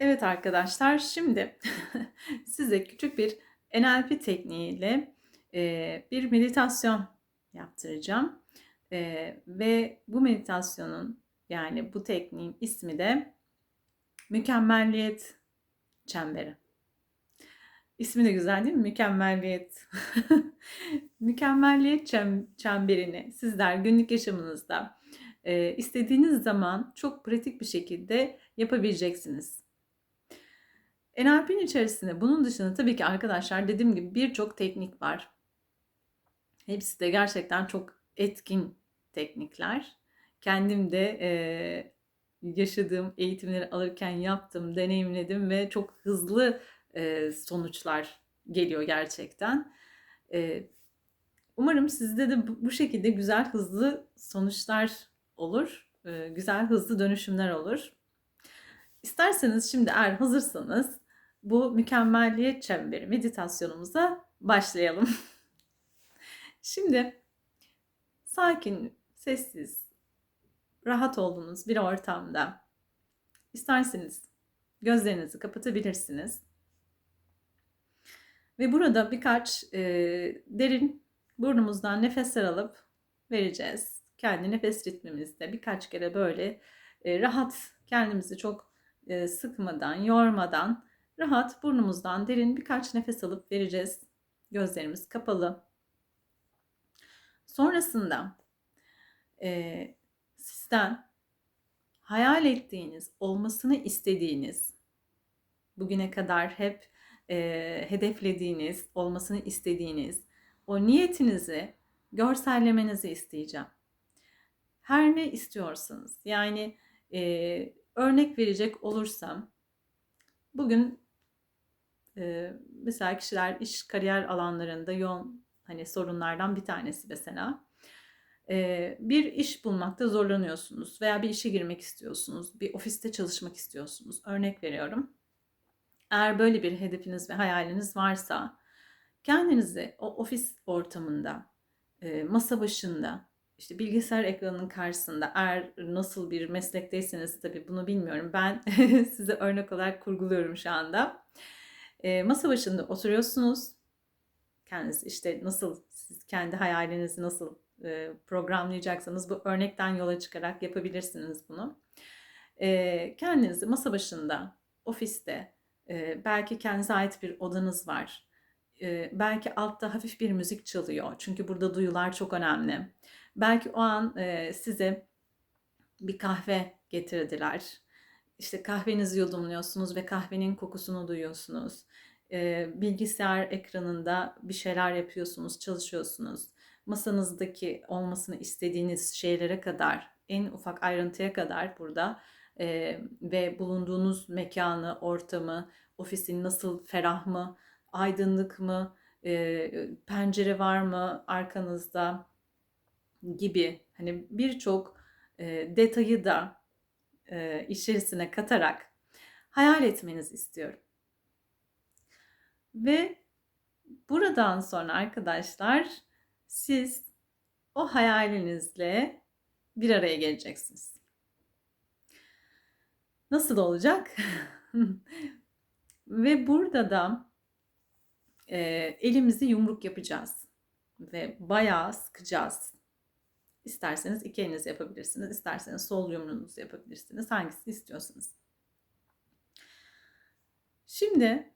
Evet arkadaşlar, şimdi size küçük bir NLP tekniğiyle eee, bir meditasyon yaptıracağım. Eee, ve bu meditasyonun yani bu tekniğin ismi de mükemmelliyet çemberi. İsmi de güzel değil mi? Mükemmelliyet. Mükemmelliyet çem- çemberini sizler günlük yaşamınızda eee, istediğiniz zaman çok pratik bir şekilde yapabileceksiniz. NLP'nin içerisinde bunun dışında tabii ki arkadaşlar dediğim gibi birçok teknik var. Hepsi de gerçekten çok etkin teknikler. Kendim de eee, yaşadığım eğitimleri alırken yaptım, deneyimledim ve çok hızlı eee, sonuçlar geliyor gerçekten. Eee, umarım sizde de bu şekilde güzel, hızlı sonuçlar olur. Eee, güzel, hızlı dönüşümler olur. İsterseniz şimdi eğer hazırsanız bu mükemmelliyet çemberi meditasyonumuza başlayalım. Şimdi sakin, sessiz, rahat olduğunuz bir ortamda isterseniz gözlerinizi kapatabilirsiniz. Ve burada birkaç e, derin burnumuzdan nefesler alıp vereceğiz. Kendi nefes ritmimizde birkaç kere böyle e, rahat kendimizi çok e, sıkmadan, yormadan rahat burnumuzdan derin birkaç nefes alıp vereceğiz. Gözlerimiz kapalı. Sonrasında e, sizden hayal ettiğiniz, olmasını istediğiniz, bugüne kadar hep e, hedeflediğiniz, olmasını istediğiniz o niyetinizi görsellemenizi isteyeceğim. Her ne istiyorsanız, yani e, örnek verecek olursam, bugün e, mesela kişiler iş kariyer alanlarında yoğun hani sorunlardan bir tanesi mesela. E, bir iş bulmakta zorlanıyorsunuz veya bir işe girmek istiyorsunuz, bir ofiste çalışmak istiyorsunuz. Örnek veriyorum. Eğer böyle bir hedefiniz ve hayaliniz varsa kendinizi o ofis ortamında, e, masa başında, işte bilgisayar ekranının karşısında eğer nasıl bir meslekteyseniz tabii bunu bilmiyorum. Ben size örnek olarak kurguluyorum şu anda. E, masa başında oturuyorsunuz. Kendiniz işte nasıl siz kendi hayalinizi nasıl e, programlayacaksanız bu örnekten yola çıkarak yapabilirsiniz bunu. E, kendinizi masa başında, ofiste, e, belki kendinize ait bir odanız var. E, belki altta hafif bir müzik çalıyor. Çünkü burada duyular çok önemli. Belki o an e, size bir kahve getirdiler. İşte kahvenizi yudumluyorsunuz ve kahvenin kokusunu duyuyorsunuz. Bilgisayar ekranında bir şeyler yapıyorsunuz, çalışıyorsunuz. Masanızdaki olmasını istediğiniz şeylere kadar, en ufak ayrıntıya kadar burada ve bulunduğunuz mekanı, ortamı, ofisin nasıl ferah mı, aydınlık mı, pencere var mı arkanızda gibi hani birçok detayı da e, içerisine katarak hayal etmenizi istiyorum. Ve buradan sonra arkadaşlar siz o hayalinizle bir araya geleceksiniz. Nasıl olacak? Ve burada da e, elimizi yumruk yapacağız ve bayağı sıkacağız. İsterseniz iki elinizi yapabilirsiniz, isterseniz sol yumruğunuzu yapabilirsiniz. Hangisini istiyorsanız. Şimdi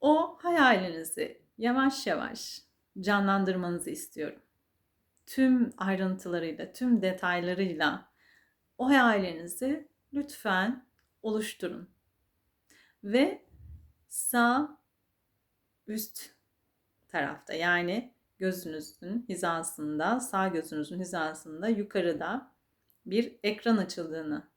o hayalinizi yavaş yavaş canlandırmanızı istiyorum. Tüm ayrıntılarıyla, tüm detaylarıyla o hayalinizi lütfen oluşturun. Ve sağ üst tarafta yani gözünüzün hizasında, sağ gözünüzün hizasında yukarıda bir ekran açıldığını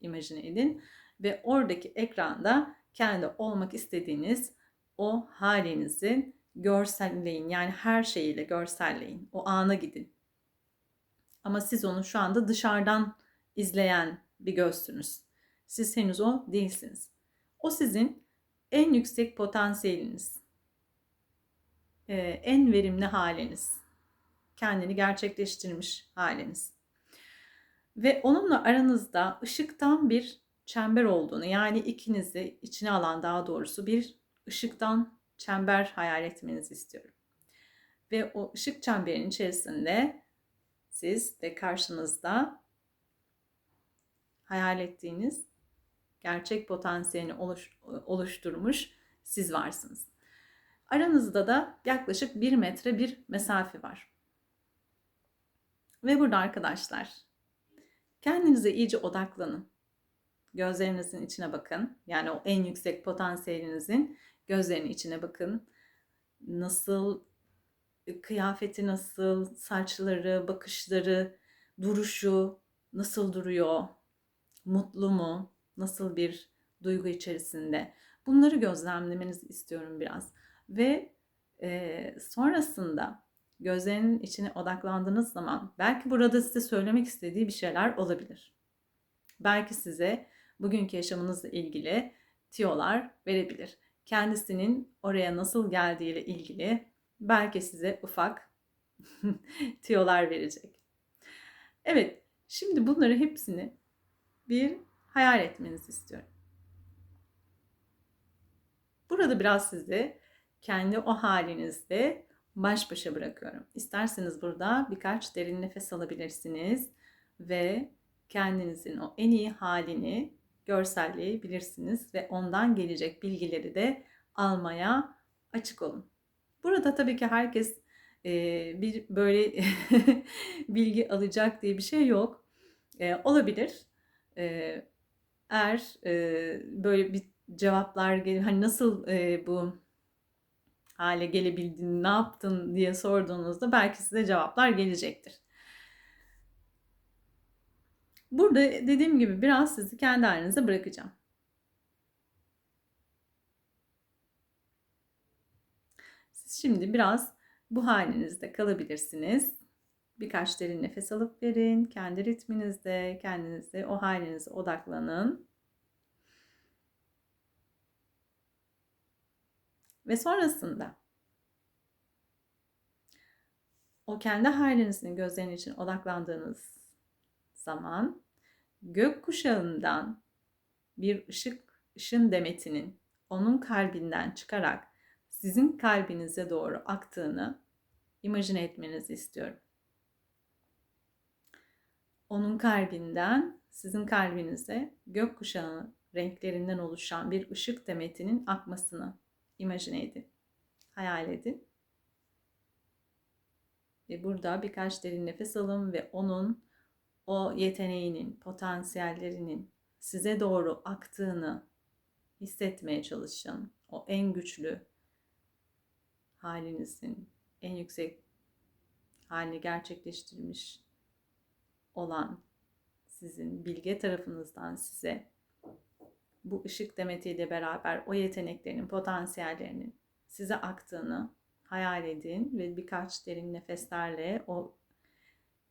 imajine edin ve oradaki ekranda kendi olmak istediğiniz o halinizi görselleyin. Yani her şeyiyle görselleyin. O ana gidin. Ama siz onu şu anda dışarıdan izleyen bir gözsünüz. Siz henüz o değilsiniz. O sizin en yüksek potansiyeliniz. Ee, en verimli haliniz. Kendini gerçekleştirmiş haliniz. Ve onunla aranızda ışıktan bir çember olduğunu yani ikinizi içine alan daha doğrusu bir ışıktan çember hayal etmenizi istiyorum. Ve o ışık çemberin içerisinde siz ve karşınızda hayal ettiğiniz gerçek potansiyelini oluş, oluşturmuş siz varsınız. Aranızda da yaklaşık bir metre bir mesafe var. Ve burada arkadaşlar kendinize iyice odaklanın. Gözlerinizin içine bakın. Yani o en yüksek potansiyelinizin gözlerinin içine bakın. Nasıl kıyafeti nasıl, saçları, bakışları, duruşu nasıl duruyor, mutlu mu, nasıl bir duygu içerisinde. Bunları gözlemlemenizi istiyorum biraz. Ve e, sonrasında gözlerinin içine odaklandığınız zaman belki burada size söylemek istediği bir şeyler olabilir. Belki size bugünkü yaşamınızla ilgili tiyolar verebilir. Kendisinin oraya nasıl geldiğiyle ilgili belki size ufak tiyolar verecek. Evet, şimdi bunları hepsini bir hayal etmenizi istiyorum. Burada biraz sizi kendi o halinizde baş başa bırakıyorum. İsterseniz burada birkaç derin nefes alabilirsiniz ve kendinizin o en iyi halini görselleyebilirsiniz ve ondan gelecek bilgileri de almaya açık olun. Burada tabii ki herkes e, bir böyle bilgi alacak diye bir şey yok. E, olabilir. E, eğer e, böyle bir cevaplar gelir, hani nasıl e, bu hale gelebildin, ne yaptın diye sorduğunuzda belki size cevaplar gelecektir. Burada dediğim gibi biraz sizi kendi halinize bırakacağım. Siz şimdi biraz bu halinizde kalabilirsiniz. Birkaç derin nefes alıp verin. Kendi ritminizde, kendinizde o halinize odaklanın. Ve sonrasında o kendi halinizin gözlerinin için odaklandığınız zaman gök kuşağından bir ışık, ışın demetinin onun kalbinden çıkarak sizin kalbinize doğru aktığını imajine etmenizi istiyorum. Onun kalbinden sizin kalbinize gökkuşağı renklerinden oluşan bir ışık demetinin akmasını imajine edin. Hayal edin. Ve burada birkaç derin nefes alın ve onun o yeteneğinin, potansiyellerinin size doğru aktığını hissetmeye çalışın. O en güçlü halinizin en yüksek halini gerçekleştirmiş olan sizin bilge tarafınızdan size bu ışık demetiyle beraber o yeteneklerinin, potansiyellerinin size aktığını hayal edin ve birkaç derin nefeslerle o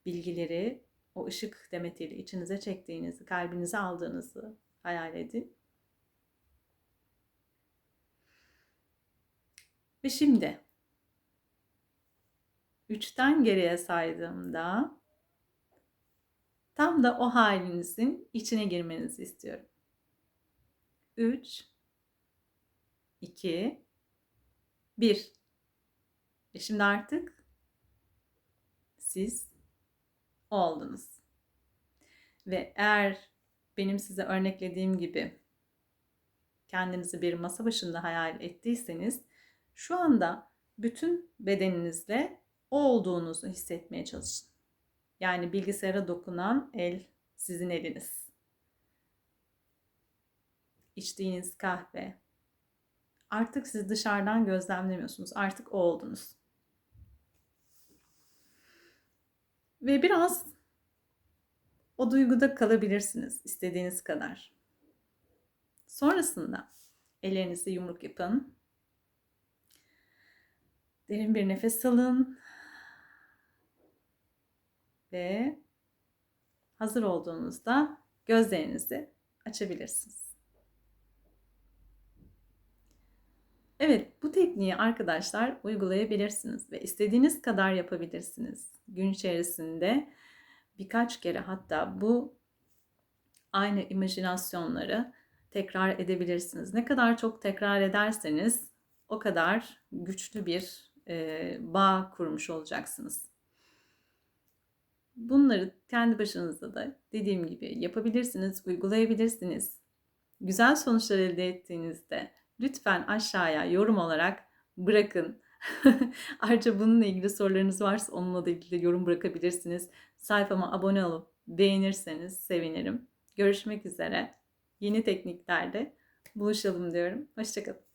bilgileri o ışık demetiyle içinize çektiğinizi, kalbinize aldığınızı hayal edin. Ve şimdi üçten geriye saydığımda tam da o halinizin içine girmenizi istiyorum. 3 2 1 E şimdi artık siz oldunuz. Ve eğer benim size örneklediğim gibi kendinizi bir masa başında hayal ettiyseniz şu anda bütün bedeninizle o olduğunuzu hissetmeye çalışın. Yani bilgisayara dokunan el sizin eliniz. İçtiğiniz kahve. Artık siz dışarıdan gözlemlemiyorsunuz. Artık o oldunuz. Ve biraz o duyguda kalabilirsiniz istediğiniz kadar. Sonrasında ellerinizi yumruk yapın. Derin bir nefes alın. Ve hazır olduğunuzda gözlerinizi açabilirsiniz. Evet, bu tekniği arkadaşlar uygulayabilirsiniz ve istediğiniz kadar yapabilirsiniz. Gün içerisinde birkaç kere hatta bu aynı imajinasyonları tekrar edebilirsiniz. Ne kadar çok tekrar ederseniz o kadar güçlü bir e, bağ kurmuş olacaksınız. Bunları kendi başınıza da dediğim gibi yapabilirsiniz, uygulayabilirsiniz. Güzel sonuçlar elde ettiğinizde lütfen aşağıya yorum olarak bırakın. Ayrıca bununla ilgili sorularınız varsa onunla da ilgili yorum bırakabilirsiniz. Sayfama abone olup beğenirseniz sevinirim. Görüşmek üzere. Yeni tekniklerde buluşalım diyorum. Hoşçakalın.